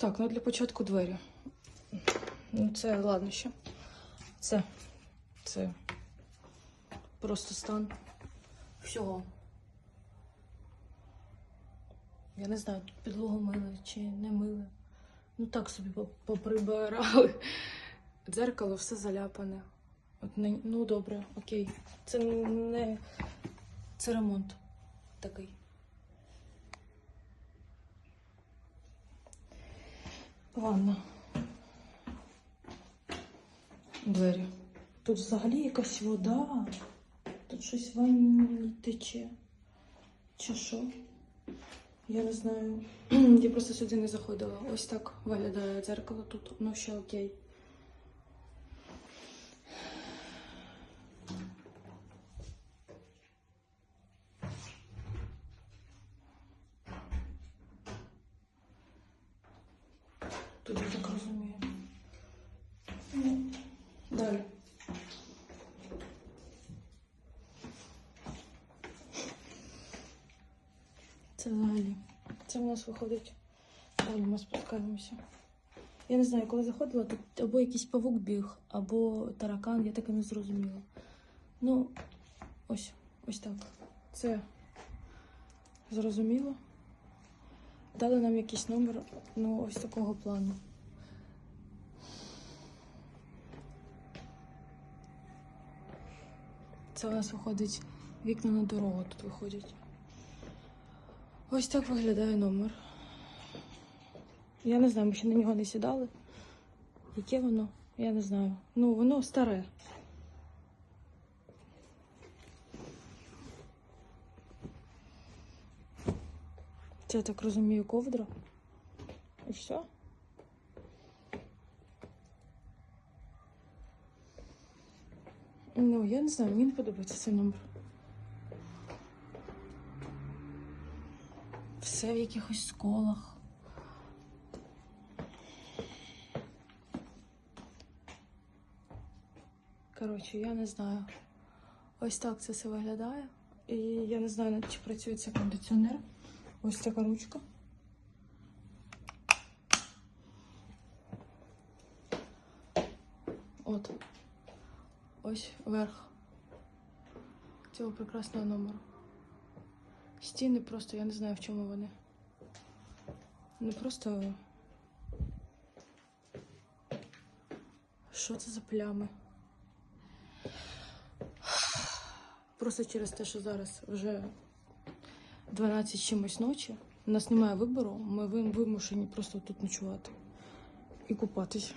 Так, ну для початку двері. Ну, це ладно ще. Це. Це. Просто стан всього. Я не знаю, підлогу мили чи не мили. Ну так собі поприбирали. Дзеркало все заляпане. От не, ну добре, окей. Це не. Це ремонт такий. Ванна. Двері. Тут взагалі якась вода. Тут щось в ванні тече. Чи що? Я не знаю. Я просто сюди не заходила. Ось так виглядає дзеркало тут. Ну, ще окей. Тут так розумію. Ну, далі. Це взагалі. Це в нас виходить. Далі ми спускаємося. Я не знаю, коли заходила, тут або якийсь павук біг, або таракан, я так і не зрозуміла. Ну, ось, ось так. Це зрозуміло. Дали нам якийсь номер, ну, ось такого плану. Це у нас виходить вікна на дорогу тут виходять. Ось так виглядає номер. Я не знаю, ми ще на нього не сідали. Яке воно? Я не знаю. Ну, воно старе. Це я так розумію, ковдра. І все. Ну, я не знаю, мені не подобається цей номер. Все в якихось сколах. Коротше, я не знаю. Ось так це все виглядає. І я не знаю, чи працює цей кондиціонер. Ось така ручка. От. Ось верх цього прекрасного номеру. Стіни просто, я не знаю, в чому вони. Не просто. Що це за плями? Просто через те, що зараз вже 12 чимось ночі. У нас немає вибору, ми ви- вимушені просто тут ночувати і купатися.